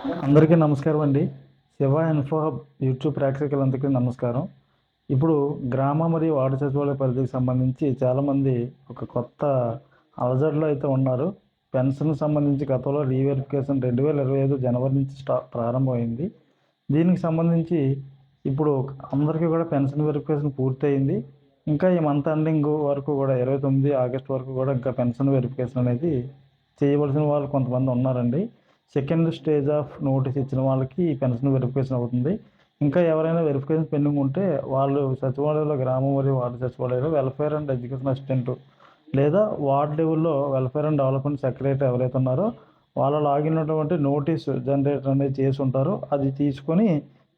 అందరికీ నమస్కారం అండి. శివ ఇన్ఫో హబ్ యూట్యూబ్ ప్రేక్షకులందరికీ నమస్కారం. ఇప్పుడు గ్రామ మరియు వార్డు సచివాలయ పరిధికి సంబంధించి చాలామంది ఒక కొత్త అలజడిలో అయితే ఉన్నారు. పెన్షన్ సంబంధించి గతంలో రీవెరిఫికేషన్ రెండు వేల ఇరవై ఐదు జనవరి నుంచి స్టా ప్రారంభమైంది. దీనికి సంబంధించి ఇప్పుడు అందరికీ కూడా పెన్షన్ వెరిఫికేషన్ పూర్తయింది. ఇంకా ఈ మంత్ ఎండింగ్ వరకు కూడా ఇరవై తొమ్మిది ఆగస్ట్ వరకు కూడా ఇంకా పెన్షన్ వెరిఫికేషన్ అనేది చేయవలసిన వాళ్ళు కొంతమంది ఉన్నారండి. సెకండ్ స్టేజ్ ఆఫ్ నోటీస్ ఇచ్చిన వాళ్ళకి ఈ పెన్షన్ వెరిఫికేషన్ అవుతుంది. ఇంకా ఎవరైనా వెరిఫికేషన్ పెండింగ్ ఉంటే వాళ్ళు సచివాలయంలో గ్రామం మరియు వార్డు సచివాలయంలో వెల్ఫేర్ అండ్ ఎడ్యుకేషన్ అసిస్టెంట్ లేదా వార్డ్ లెవెల్లో వెల్ఫేర్ అండ్ డెవలప్మెంట్ సెక్రటరీ ఎవరైతే ఉన్నారో వాళ్ళ లాగిన్ ఉన్నటువంటి నోటీస్ జనరేటర్ అనేది చేసి ఉంటారో. అది తీసుకొని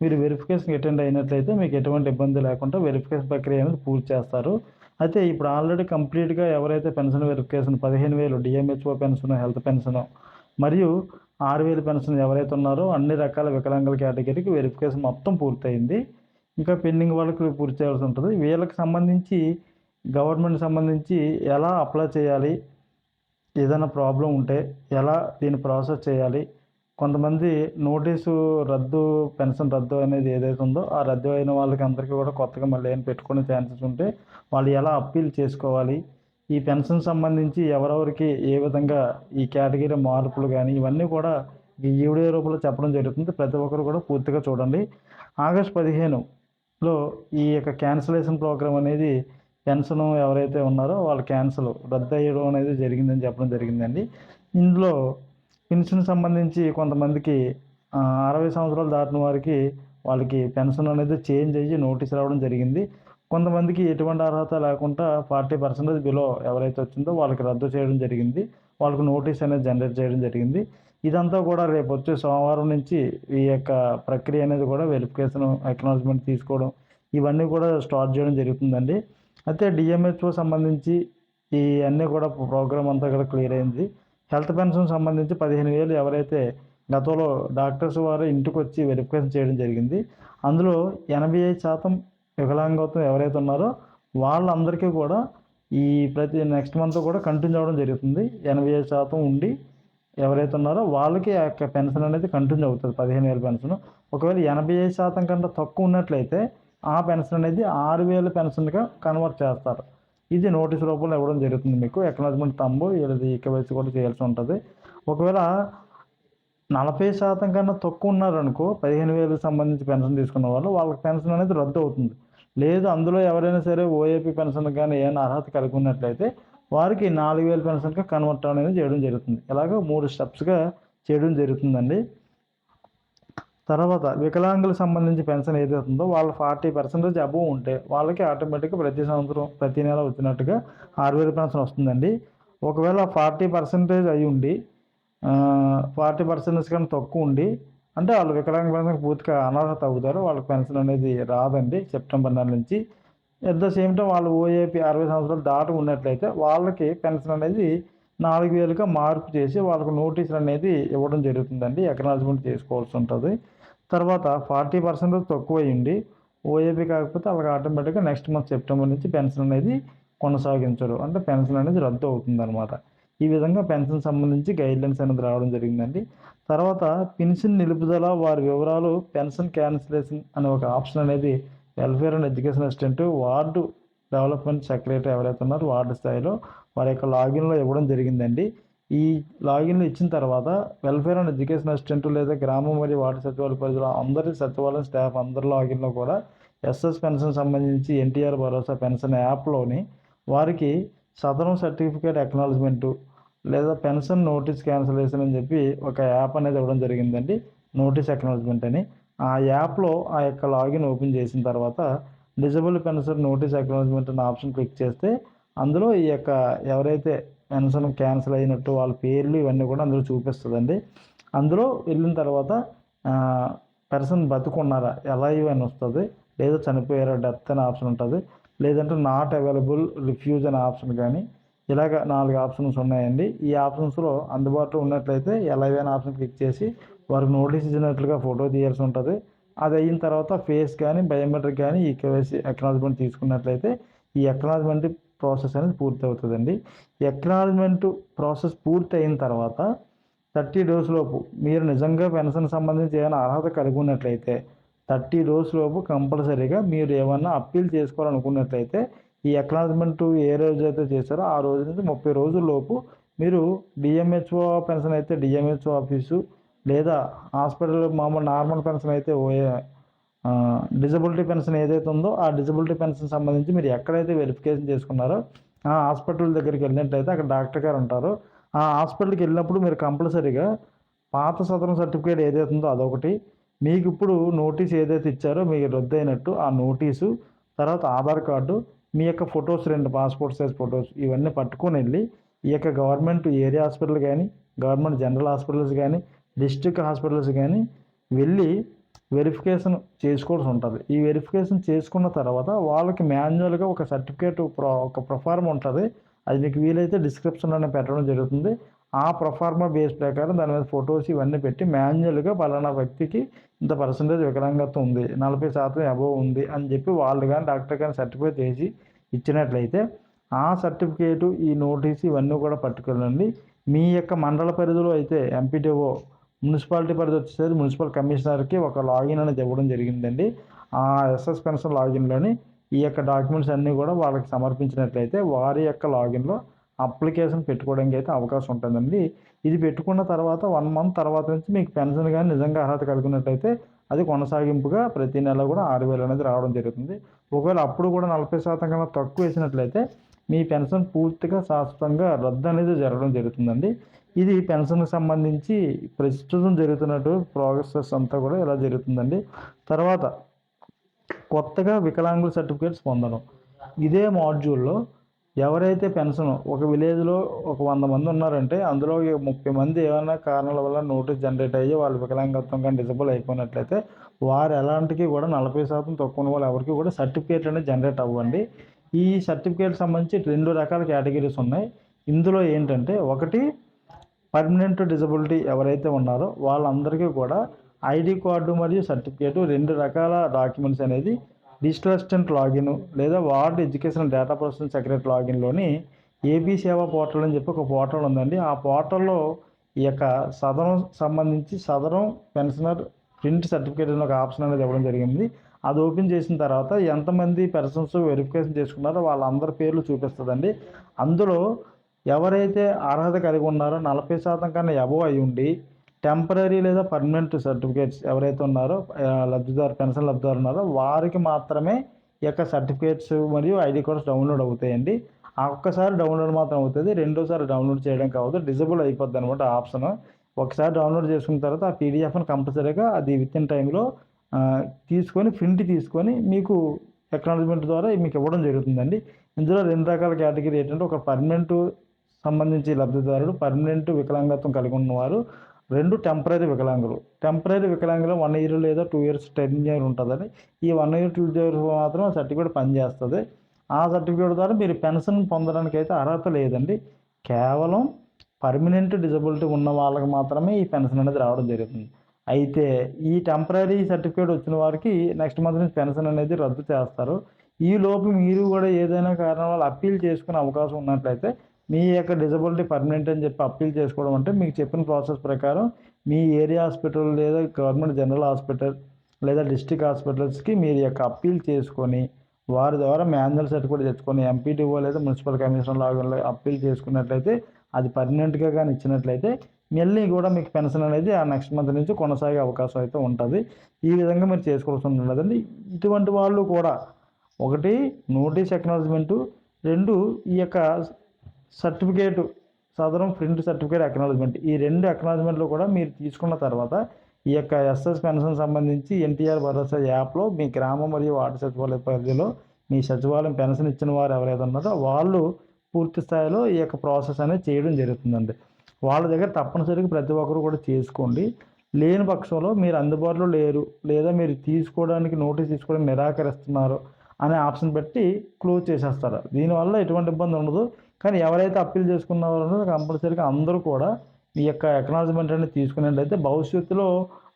మీరు వెరిఫికేషన్ అటెండ్ అయినట్లయితే మీకు ఎటువంటి ఇబ్బంది లేకుండా వెరిఫికేషన్ ప్రక్రియ అనేది పూర్తి చేస్తారు. అయితే ఇప్పుడు ఆల్రెడీ కంప్లీట్గా ఎవరైతే పెన్షన్ వెరిఫికేషన్ పదిహేను వేలు డిఎంహెచ్ఓ పెన్షన్ హెల్త్ పెన్షన్ మరియు ఆరు వేలు పెన్షన్ ఎవరైతే ఉన్నారో అన్ని రకాల వికలాంగుల కేటగిరీకి వెరిఫికేషన్ మొత్తం పూర్తయింది. ఇంకా పెండింగ్ వాళ్ళకి పూర్తి చేయాల్సి ఉంటుంది. వీళ్ళకి సంబంధించి గవర్నమెంట్ సంబంధించి ఎలా అప్లై చేయాలి? ఏదైనా ప్రాబ్లం ఉంటే ఎలా దీన్ని ప్రాసెస్ చేయాలి? కొంతమంది నోటీసు రద్దు పెన్షన్ రద్దు అనేది ఏదైతే ఉందో ఆ రద్దు అయిన వాళ్ళకి అందరికీ కూడా కొత్తగా మళ్ళీ ఏం పెట్టుకునే ఛాన్సెస్ ఉంటే వాళ్ళు ఎలా అప్పీల్ చేసుకోవాలి? ఈ పెన్షన్ సంబంధించి ఎవరెవరికి ఏ విధంగా ఈ కేటగిరీ మార్పులు కానీ ఇవన్నీ కూడా ఈ వీడియో రూపంలో చెప్పడం జరుగుతుంది. ప్రతి ఒక్కరు కూడా పూర్తిగా చూడండి. ఆగస్ట్ పదిహేనులో ఈ యొక్క క్యాన్సిలేషన్ ప్రోగ్రామ్ అనేది పెన్షన్ ఎవరైతే ఉన్నారో వాళ్ళు క్యాన్సిల్ రద్దు అయ్యడం అనేది జరిగిందని చెప్పడం జరిగిందండి. ఇందులో పెన్షన్ సంబంధించి కొంతమందికి అరవై సంవత్సరాలు దాటిన వారికి వాళ్ళకి పెన్షన్ అనేది చేంజ్ అయ్యి నోటీస్ రావడం జరిగింది. కొంతమందికి ఎటువంటి అర్హత లేకుండా ఫార్టీ పర్సెంటేజ్ బిలో ఎవరైతే వచ్చిందో వాళ్ళకి రద్దు చేయడం జరిగింది. వాళ్ళకు నోటీస్ అనేది జనరేట్ చేయడం జరిగింది. ఇదంతా కూడా రేపు వచ్చే సోమవారం నుంచి ఈ యొక్క ప్రక్రియ అనేది కూడా వెరిఫికేషన్ అక్నాలజ్మెంట్ తీసుకోవడం ఇవన్నీ కూడా స్టార్ట్ చేయడం జరుగుతుందండి. అయితే డిఎంహెచ్ఓ సంబంధించి ఈ అన్నీ కూడా ప్రోగ్రామ్ అంతా కూడా క్లియర్ అయింది. హెల్త్ పెన్షన్ సంబంధించి పదిహేను వేలు ఎవరైతే గతంలో డాక్టర్స్ వారు ఇంటికి వచ్చి వెరిఫికేషన్ చేయడం జరిగింది. అందులో ఎనభై ఐదు శాతం వికలాంగత్వం ఎవరైతే ఉన్నారో వాళ్ళందరికీ కూడా ఈ ప్రతి నెక్స్ట్ మంత్ కూడా కంటిన్యూ అవ్వడం జరుగుతుంది. ఎనభై ఐదు శాతం ఉండి ఎవరైతే ఉన్నారో వాళ్ళకి ఆ యొక్క పెన్షన్ అనేది కంటిన్యూ అవుతుంది. పదిహేను వేల పెన్షన్. ఒకవేళ ఎనభై ఐదు శాతం కంటే తక్కువ ఉన్నట్లయితే ఆ పెన్షన్ అనేది ఆరు వేల పెన్షన్గా కన్వర్ట్ చేస్తారు. ఇది నోటీస్ రూపంలో ఇవ్వడం జరుగుతుంది మీకు. ఎక్నాలజ్మెంట్ తమ్ము వీళ్ళది ఈకేవైసీ కూడా చేయాల్సి ఉంటుంది. ఒకవేళ నలభై శాతం కన్నా తక్కువ ఉన్నారనుకో పదిహేను వేలకు సంబంధించి పెన్షన్ తీసుకున్న వాళ్ళు వాళ్ళకి పెన్షన్ అనేది రద్దు అవుతుంది. లేదు అందులో ఎవరైనా సరే ఓఏపీ పెన్షన్ కానీ ఏమైనా అర్హత కలిగి ఉన్నట్లయితే వారికి నాలుగు వేల పెన్షన్గా కన్వర్ట్ అనేది చేయడం జరుగుతుంది. ఇలాగ మూడు స్టెప్స్గా చేయడం జరుగుతుందండి. తర్వాత వికలాంగులకు సంబంధించి పెన్షన్ ఏదైతే ఉందో వాళ్ళ ఫార్టీ పర్సెంటేజ్ అబవ్ ఉంటే వాళ్ళకి ఆటోమేటిక్గా ప్రతి సంవత్సరం ప్రతి నెల వచ్చినట్టుగా ఆరు వేల పెన్షన్ వస్తుందండి. ఒకవేళ ఫార్టీ పర్సెంటేజ్ అయి ఉండి ఫార్టీ పర్సెంటేజ్ కన్నా తక్కువ ఉండి అంటే వాళ్ళు వికలాంగ పెన్షన్ పూర్తిగా అనర్హత అవుతారు. వాళ్ళకి పెన్షన్ అనేది రాదండి సెప్టెంబర్ నెల నుంచి. ఎట్ ద సేమ్ టైం వాళ్ళు ఓఏపీ అరవై సంవత్సరాలు దాటి ఉన్నట్లయితే వాళ్ళకి పెన్షన్ అనేది నాలుగు వేలుగా మార్పు చేసి వాళ్ళకు నోటీసులు అనేది ఇవ్వడం జరుగుతుందండి. ఎకనాలజ్మెంట్ చేసుకోవాల్సి ఉంటుంది. తర్వాత ఫార్టీ పర్సెంట్ తక్కువ అయ్యింది ఓఏపీ కాకపోతే వాళ్ళకి ఆటోమేటిక్గా నెక్స్ట్ మంత్ సెప్టెంబర్ నుంచి పెన్షన్ అనేది కొనసాగించరు. అంటే పెన్షన్ అనేది రద్దు అవుతుంది ఈ విధంగా పెన్షన్ సంబంధించి గైడ్లైన్స్ అనేది రావడం జరిగిందండి. తర్వాత పెన్షన్ నిలుపుదల వారి వివరాలు పెన్షన్ క్యాన్సిలేషన్ అనే ఒక ఆప్షన్ అనేది welfare and education assistant ward development secretary ఎవరైతే ఉన్నారో వార్డు స్థాయిలో వారి యొక్క లాగిన్లో ఇవ్వడం జరిగిందండి. ఈ లాగిన్లు ఇచ్చిన తర్వాత వెల్ఫేర్ అండ్ ఎడ్యుకేషన్ అసిస్టెంట్ లేదా గ్రామం మరియు వార్డు సచివాలయ పరిధిలో అందరి సచివాలయం స్టాఫ్ అందరి లాగిన్లో కూడా ఎస్ఎస్ పెన్షన్ సంబంధించి ఎన్టీఆర్ భరోసా పెన్షన్ యాప్లోని వారికి సదరం సర్టిఫికేట్ అక్నాలజ్మెంటు లేదా పెన్షన్ నోటీస్ క్యాన్సిలేషన్ అని చెప్పి ఒక యాప్ అనేది ఇవ్వడం జరిగిందండి. నోటీస్ అక్నాలజ్మెంట్ అని. ఆ యాప్లో ఆ యొక్క లాగిన్ ఓపెన్ చేసిన తర్వాత డిజబుల్ పెన్షన్ నోటీస్ అక్నాలజ్మెంట్ అనే ఆప్షన్ క్లిక్ చేస్తే అందులో ఈ యొక్క ఎవరైతే పెన్షన్ క్యాన్సిల్ అయినట్టు వాళ్ళ పేర్లు ఇవన్నీ కూడా అందులో చూపిస్తుందండి. అందులో వెళ్ళిన తర్వాత పర్సన్ బతుకున్నారా ఎలా అని వస్తుంది లేదా చనిపోయారా డెత్ అనే ఆప్షన్ ఉంటుంది. లేదంటే నాట్ అవైలబుల్ రిఫ్యూజ్ అనే ఆప్షన్ కానీ ఇలాగ నాలుగు ఆప్షన్స్ ఉన్నాయండి. ఈ ఆప్షన్స్లో అందుబాటులో ఉన్నట్లయితే ఎలాగైనా అనే ఆప్షన్ క్లిక్ చేసి వారికి నోటీస్ ఇచ్చినట్లుగా ఫోటో తీయాల్సి ఉంటుంది. అది అయిన తర్వాత ఫేస్ కానీ బయోమెట్రిక్ కానీ ఈ కేవైసీ అక్నాలజ్మెంట్ తీసుకున్నట్లయితే ఈ అక్నాలజ్మెంట్ ప్రాసెస్ అనేది పూర్తి అవుతుందండి ఎక్నాలజ్మెంట్ ప్రాసెస్ పూర్తి అయిన తర్వాత థర్టీ డేస్ లోపు మీరు నిజంగా పెన్షన్ సంబంధించి ఏమైనా అర్హత కలిగి ఉన్నట్లయితే థర్టీ డేస్ లోపు కంపల్సరీగా మీరు ఏమన్నా అప్పీల్ చేసుకోవాలనుకున్నట్లయితే ఈ అక్నాలజ్మెంట్ ఏ రోజు అయితే చేశారో ఆ రోజు నుంచి ముప్పై రోజుల లోపు మీరు డిఎంహెచ్ఓ పెన్షన్ అయితే డిఎంహెచ్ఓ ఆఫీసు లేదా హాస్పిటల్ మామూలు నార్మల్ పెన్షన్ అయితే ఓఏ డిజబిలిటీ పెన్షన్ ఏదైతే ఉందో ఆ డిజబిలిటీ పెన్షన్ సంబంధించి మీరు ఎక్కడైతే వెరిఫికేషన్ చేసుకున్నారో ఆ హాస్పిటల్ దగ్గరికి వెళ్ళినట్లయితే అక్కడ డాక్టర్ గారు ఉంటారు. ఆ హాస్పిటల్కి వెళ్ళినప్పుడు మీరు కంపల్సరీగా పాత సదరం సర్టిఫికేట్ ఏదైతే ఉందో అదొకటి. మీకు ఇప్పుడు నోటీస్ ఏదైతే ఇచ్చారో మీకు రద్దు అయినట్టు ఆ నోటీసు తర్వాత ఆధార్ కార్డు మీ యొక్క ఫొటోస్ రెండు పాస్పోర్ట్ సైజ్ ఫొటోస్ ఇవన్నీ పట్టుకొని వెళ్ళి ఈ యొక్క గవర్నమెంట్ ఏరియా హాస్పిటల్ కానీ గవర్నమెంట్ జనరల్ హాస్పిటల్స్ కానీ డిస్ట్రిక్ట్ హాస్పిటల్స్ కానీ వెళ్ళి వెరిఫికేషన్ చేసుకోవాల్సి ఉంటుంది. ఈ వెరిఫికేషన్ చేసుకున్న తర్వాత వాళ్ళకి మాన్యువల్గా ఒక సర్టిఫికేట్ ప్రో ఒక ప్రొఫార్మ్ ఉంటుంది. అది మీకు వీలైతే డిస్క్రిప్షన్లోనే పెట్టడం జరుగుతుంది. ఆ ప్రొఫార్మా బేస్ ప్రకారం దాని మీద ఫొటోస్ ఇవన్నీ పెట్టి మాన్యువల్గా పలానా వ్యక్తికి ఇంత పర్సంటేజ్ వికలాంగత్వం ఉంది నలభై శాతం అబోవ్ ఉంది అని చెప్పి వాళ్ళు కానీ డాక్టర్ కానీ సర్టిఫికేట్ చేసి ఇచ్చినట్లయితే ఆ సర్టిఫికేటు ఈ నోటీస్ ఇవన్నీ కూడా పట్టుకెళ్ళండి. మీ యొక్క మండల పరిధిలో అయితే ఎంపీటీఓ మున్సిపాలిటీ పరిధి వచ్చేసరికి మున్సిపల్ కమిషనర్కి ఒక లాగిన్ అనేది ఇవ్వడం జరిగిందండి. ఆ ఎస్ఎస్ పెన్షన్ లాగిన్లోని ఈ యొక్క డాక్యుమెంట్స్ అన్నీ కూడా వాళ్ళకి సమర్పించినట్లయితే వారి యొక్క లాగిన్లో అప్లికేషన్ పెట్టుకోవడానికి అయితే అవకాశం ఉంటుందండి. ఇది పెట్టుకున్న తర్వాత వన్ మంత్ తర్వాత నుంచి మీకు పెన్షన్ కానీ నిజంగా అర్హత కలిగినట్టయితే అది కొనసాగింపుగా ప్రతి నెల కూడా ఆరు వేలు అనేది రావడం జరుగుతుంది. ఒకవేళ అప్పుడు కూడా నలభై శాతం కన్నా తక్కువ వేసినట్లయితే మీ పెన్షన్ పూర్తిగా శాశ్వతంగా రద్దు అనేది జరగడం జరుగుతుందండి. ఇది పెన్షన్కి సంబంధించి ప్రస్తుతం జరుగుతున్నట్టు ప్రాసెస్ అంతా కూడా ఇలా జరుగుతుందండి. తర్వాత కొత్తగా వికలాంగుల సర్టిఫికేట్స్ పొందడం. ఇదే మాడ్యూల్లో ఎవరైతే పెన్షన్ ఒక విలేజ్లో ఒక వంద మంది ఉన్నారంటే అందులో ముప్పై మంది ఏమైనా కారణాల వల్ల నోటీస్ జనరేట్ అయ్యి వాళ్ళు వికలాంగత్వం కానీ డిజబుల్ అయిపోయినట్లయితే వారు ఎలాంటికి కూడా నలభై శాతం తక్కువ వాళ్ళు ఎవరికి కూడా సర్టిఫికేట్ అనేది జనరేట్ అవ్వండి. ఈ సర్టిఫికేట్ సంబంధించి రెండు రకాల కేటగిరీస్ ఉన్నాయి. ఇందులో ఏంటంటే ఒకటి పర్మనెంట్ డిజబిలిటీ ఎవరైతే ఉన్నారో వాళ్ళందరికీ కూడా ఐడి కార్డు మరియు సర్టిఫికేట్ రెండు రకాల డాక్యుమెంట్స్ అనేది డిజిటల్ అసిస్టెంట్ లాగిన్ లేదా ward education data processing secretary లాగిన్లోని AP Seva portal అని చెప్పి ఒక పోర్టల్ ఉందండి. ఆ పోర్టల్లో ఈ యొక్క సదరం సంబంధించి సదరం పెన్షనర్ ప్రింట్ సర్టిఫికేట్ అనే ఒక ఆప్షన్ అనేది ఇవ్వడం జరిగింది. అది ఓపెన్ చేసిన తర్వాత ఎంతమంది పర్సన్స్ వెరిఫికేషన్ చేసుకున్నారో వాళ్ళందరి పేర్లు చూపిస్తుందండి. అందులో ఎవరైతే అర్హత కలిగి ఉన్నారో నలభై శాతం కన్నా ఎబో అయి ఉండి టెంపరీ లేదా పర్మనెంట్ సర్టిఫికేట్స్ ఎవరైతే ఉన్నారో లబ్ధిదారు పెన్షన్ లబ్ధిదారు ఉన్నారో వారికి మాత్రమే ఈ యొక్క సర్టిఫికేట్స్ మరియు ఐడి కార్డ్స్ డౌన్లోడ్ అవుతాయండి. ఆ ఒక్కసారి డౌన్లోడ్ మాత్రం అవుతుంది. రెండోసారి డౌన్లోడ్ చేయడం కావద్దు. డిజబుల్ అయిపోద్ది అనమాట ఆప్షన్. ఒకసారి డౌన్లోడ్ చేసుకున్న తర్వాత ఆ పీడిఎఫ్ని కంపల్సరీగా అది విత్ ఇన్ టైంలో తీసుకొని ప్రింట్ తీసుకొని మీకు ఎక్నాలజ్మెంట్ ద్వారా మీకు ఇవ్వడం జరుగుతుందండి. ఇందులో రెండు రకాల కేటగిరీ ఏంటంటే ఒక పర్మనెంట్ సంబంధించి లబ్ధిదారుడు పర్మనెంట్ వికలాంగత్వం కలిగి ఉన్నవారు రెండు టెంపరీ వికలాంగులు. టెంపరీ వికలాంగులు వన్ ఇయర్ లేదా టూ ఇయర్స్ టెన్ ఇయర్ ఉంటుందని ఈ వన్ ఇయర్ టూ ఇయర్ మాత్రం సర్టిఫికేట్ పనిచేస్తుంది. ఆ సర్టిఫికేట్ ద్వారా మీరు పెన్షన్ పొందడానికి అయితే అర్హత లేదండి. కేవలం పర్మనెంట్ డిజబిలిటీ ఉన్న వాళ్ళకి మాత్రమే ఈ పెన్షన్ అనేది రావడం జరుగుతుంది. అయితే ఈ టెంపరీ సర్టిఫికేట్ వచ్చిన వారికి నెక్స్ట్ మంత్ నుంచి పెన్షన్ అనేది రద్దు చేస్తారు. ఈ లోపు మీరు కూడా ఏదైనా కారణం వల్ల అప్పీల్ చేసుకునే అవకాశం ఉన్నట్లయితే మీ యొక్క డిజబిలిటీ పర్మనెంట్ అని చెప్పి అప్పీల్ చేసుకోవడం అంటే మీకు చెప్పిన ప్రాసెస్ ప్రకారం మీ ఏరియా హాస్పిటల్ లేదా గవర్నమెంట్ జనరల్ హాస్పిటల్ లేదా డిస్ట్రిక్ట్ హాస్పిటల్స్కి మీరు యొక్క అప్పీల్ చేసుకొని వారి ద్వారా మాన్యువల్ సర్టిఫికేట్ తెచ్చుకొని ఎంపీటీఓ లేదా మున్సిపల్ కమిషనర్ లాగా అప్పీల్ చేసుకున్నట్లయితే అది పర్మనెంట్గా కానీ ఇచ్చినట్లయితే మళ్ళీ కూడా మీకు పెన్షన్ అనేది ఆ నెక్స్ట్ మంత్ నుంచి కొనసాగే అవకాశం అయితే ఉంటుంది. ఈ విధంగా మీరు చేసుకోవాల్సి ఉండదండి ఇటువంటి వాళ్ళు కూడా ఒకటి నోటీస్ ఎక్నాలజ్మెంటు రెండు ఈ యొక్క certificate Sadaram print certificate acknowledgement ఈ రెండు అక్నాలజ్మెంట్లు కూడా మీరు తీసుకున్న తర్వాత ఈ యొక్క ఎస్ఎస్ పెన్షన్ సంబంధించి ఎన్టీఆర్ భరోసా యాప్లో మీ గ్రామం మరియు వార్డు సచివాలయ పరిధిలో మీ సచివాలయం పెన్షన్ ఇచ్చిన వారు ఎవరైతే ఉన్నారో వాళ్ళు పూర్తి స్థాయిలో ఈ యొక్క ప్రాసెస్ అనేది చేయడం జరుగుతుందండి. వాళ్ళ దగ్గర తప్పనిసరిగా ప్రతి ఒక్కరు కూడా చేసుకోండి. లేని పక్షంలో మీరు అందుబాటులో లేరు లేదా మీరు తీసుకోవడానికి నోటీస్ తీసుకోవడానికి నిరాకరిస్తున్నారు అనే ఆప్షన్ పెట్టి క్లోజ్ చేసేస్తారు. దీనివల్ల ఎటువంటి ఇబ్బంది ఉండదు. కానీ ఎవరైతే అప్పీల్ చేసుకున్నారో కంపల్సరీగా అందరూ కూడా మీ యొక్క ఎకనాలజ్మెంట్ అనేది తీసుకున్నట్లయితే భవిష్యత్తులో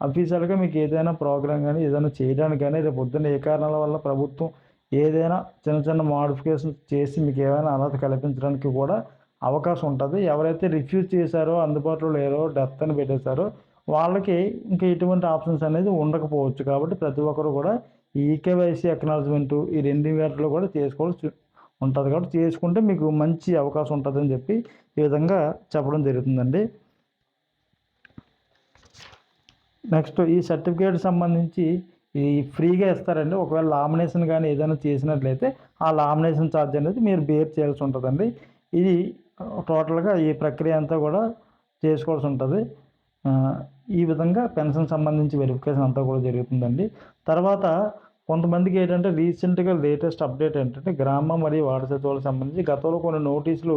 అఫీషియల్గా మీకు ఏదైనా ప్రోగ్రామ్ కానీ ఏదైనా చేయడానికి కానీ రేపు పొద్దున్న ఏ కారణాల వల్ల ప్రభుత్వం ఏదైనా చిన్న చిన్న మాడిఫికేషన్ చేసి మీకు ఏమైనా అర్హత కల్పించడానికి కూడా అవకాశం ఉంటుంది. ఎవరైతే రిఫ్యూజ్ చేశారో అందుబాటులో లేరో డెత్ అని పెట్టేశారో వాళ్ళకి ఇంకా ఎటువంటి ఆప్షన్స్ అనేది ఉండకపోవచ్చు. కాబట్టి ప్రతి ఒక్కరు కూడా ఈ ఈకేవైసీ అక్నాలజ్మెంట్ ఈ రెండు వేటలో కూడా చేసుకోవాల్సి ఉంటుంది కాబట్టి చేసుకుంటే మీకు మంచి అవకాశం ఉంటుందని చెప్పి ఈ విధంగా చెప్పడం జరుగుతుందండి. నెక్స్ట్ ఈ సర్టిఫికేట్ సంబంధించి ఈ ఫ్రీగా ఇస్తారండి. ఒకవేళ లామినేషన్ కానీ ఏదైనా చేసినట్లయితే ఆ లామినేషన్ ఛార్జ్ అనేది మీరు బేర్ చేయాల్సి ఉంటుందండి. ఇది టోటల్గా ఈ ప్రక్రియ అంతా కూడా చేసుకోవాల్సి ఉంటుంది. ఈ విధంగా పెన్షన్ సంబంధించి వెరిఫికేషన్ అంతా కూడా జరుగుతుందండి. తర్వాత కొంతమందికి ఏంటంటే రీసెంట్గా లేటెస్ట్ అప్డేట్ ఏంటంటే గ్రామ మరియు వారసత్వాలకు సంబంధించి గతంలో కొన్ని నోటీసులు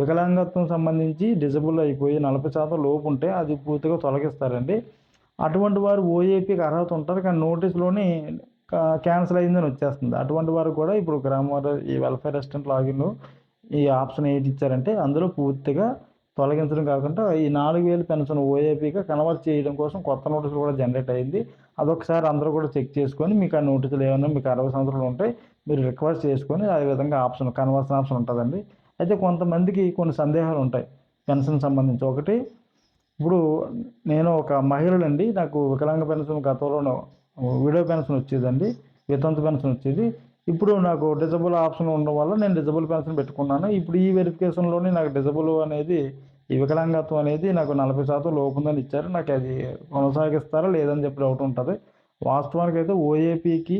వికలాంగత్వం సంబంధించి డిజబుల్ అయిపోయి నలభై శాతం లోపు ఉంటే అది పూర్తిగా తొలగిస్తారండి. అటువంటి వారు ఓఏపీకి అర్హత ఉంటారు. కానీ నోటీస్లోని క్యాన్సిల్ అయిందని వచ్చేస్తుంది. అటువంటి వారు కూడా ఇప్పుడు గ్రామ ఈ వెల్ఫేర్ అసిస్టెంట్ లాగిన్ ఈ ఆప్షన్ ఏంటి ఇచ్చారంటే అందులో పూర్తిగా తొలగించడం కాకుండా ఈ నాలుగు వేలు పెన్షన్ ఓఏపీగా కన్వర్ట్ చేయడం కోసం కొత్త నోటీసులు కూడా జనరేట్ అయింది. అదొకసారి అందరూ కూడా చెక్ చేసుకొని మీకు ఆ నోటీసులు ఏమైనా మీకు అరవై సంవత్సరాలు ఉంటాయి మీరు రిక్వెస్ట్ చేసుకొని ఆ విధంగా ఆప్షన్ కన్వర్షన్ ఆప్షన్ ఉంటుందండి. అయితే కొంతమందికి కొన్ని సందేహాలు ఉంటాయి పెన్షన్ సంబంధించి. ఒకటి ఇప్పుడు నేను ఒక మహిళనండి నాకు వికలాంగ పెన్షన్ గతంలో విడో పెన్షన్ వచ్చేదండి వితంతు పెన్షన్ వచ్చేది. ఇప్పుడు నాకు డిజబుల్ ఆప్షన్ ఉండడం వల్ల నేను డిజబుల్ పెన్షన్ పెట్టుకున్నాను. ఇప్పుడు ఈ వెరిఫికేషన్లోనే నాకు డిజబుల్ అనేది ఈ వికలాంగత్వం అనేది నాకు నలభై శాతం లోపు ఉందని ఇచ్చారు. నాకు అది కొనసాగిస్తారా లేదని చెప్పి డౌట్ ఉంటుంది. వాస్తవానికి అయితే ఓఏపీకి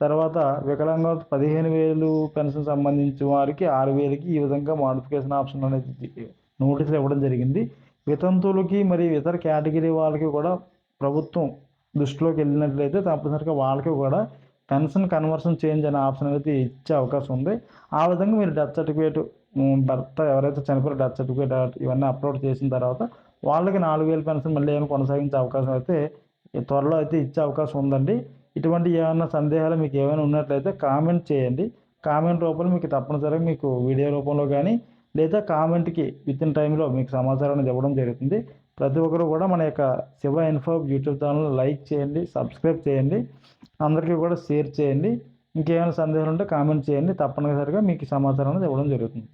తర్వాత వికలాంగ పదిహేను వేలు పెన్షన్ సంబంధించిన వారికి ఆరు వేలకి ఈ విధంగా మాడిఫికేషన్ ఆప్షన్ అనేది నోటీసులు ఇవ్వడం జరిగింది. వితంతువులకి మరియు ఇతర కేటగిరీ వాళ్ళకి కూడా ప్రభుత్వం దృష్టిలోకి వెళ్ళినట్లయితే తప్పనిసరిగా వాళ్ళకి కూడా పెన్షన్ కన్వర్షన్ చేంజ్ అనే ఆప్షన్ అనేది ఇచ్చే అవకాశం ఉంది. ఆ విధంగా మీరు డెత్ సర్టిఫికేట్ భర్త ఎవరైతే చనిపోయారో డెత్ సర్టిఫికేట్ ఇవన్నీ అప్లోడ్ చేసిన తర్వాత వాళ్ళకి నాలుగు వేలు పెన్షన్ మళ్ళీ ఏమైనా కొనసాగించే అవకాశం అయితే త్వరలో అయితే ఇచ్చే అవకాశం ఉందండి. ఇటువంటి ఏమైనా సందేహాలు మీకు ఏమైనా ఉన్నట్లయితే కామెంట్ చేయండి. కామెంట్ రూపంలో మీకు తప్పనిసరిగా మీకు వీడియో రూపంలో కానీ లేదా కామెంట్కి విత్ ఇన్ టైంలో మీకు సమాచారాన్ని ఇవ్వడం జరుగుతుంది. ప్రతి ఒక్కరు కూడా మన యొక్క Shiva info YouTube channel like చేయండి సబ్స్క్రైబ్ చేయండి అందరికీ కూడా షేర్ చేయండి. ఇంకేమైనా సందేహాలు ఉంటే కామెంట్ చేయండి. తప్పనిసరిగా మీకు సమాచారం అనేది ఇవ్వడం జరుగుతుంది.